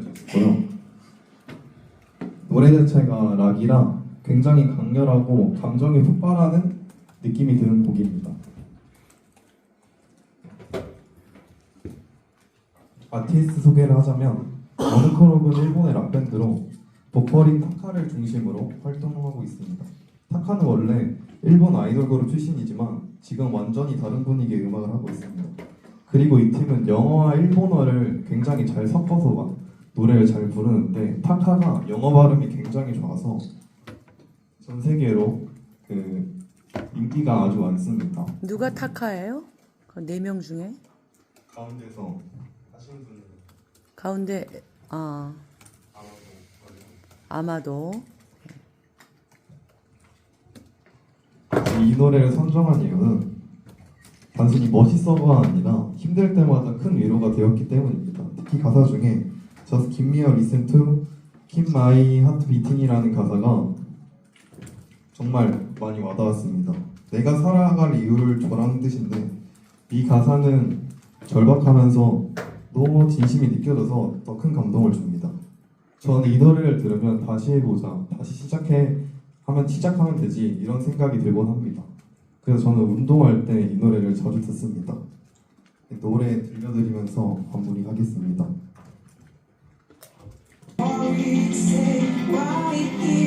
있고요. 노래 자체가 락이라 굉장히 강렬하고 감정이 폭발하는 느낌이 드는 곡입니다. 아티스트 소개를 하자면 머는커럭은 일본의 락밴드로 보컬인 타카를 중심으로 활동하고 있습니다. 타카는 원래 일본 아이돌 그룹 출신이지만 지금 완전히 다른 분위기의 음악을 하고 있습니다. 그리고 이 팀은 영어와 일본어를 굉장히 잘 섞어서 막 노래를 잘 부르는데 타카가 영어 발음이 굉장히 좋아서 전 세계로 그 인기가 아주 많습니다. 누가 타카예요? 그네명 중에 가운데서 하시는 분은 가운데 아 아마도 이 노래를 선정한 이유는 단순히 멋있어가 아니라 힘들 때마다 큰 위로가 되었기 때문입니다. 특히 가사 중에 Just give me a listen to keep my heart beating이라는 가사가 정말 많이 와닿았습니다. 내가 살아갈 이유를 줘라는 뜻인데 이 가사는 절박하면서 너무 진심이 느껴져서 더 큰 감동을 줍니다. 저는 이 노래를 들으면 다시 해보자, 다시 시작해 하면 시작하면 되지 이런 생각이 들곤 합니다. 그래서 저는 운동할 때 이 노래를 자주 듣습니다. 노래 들려드리면서 마무리하겠습니다. say why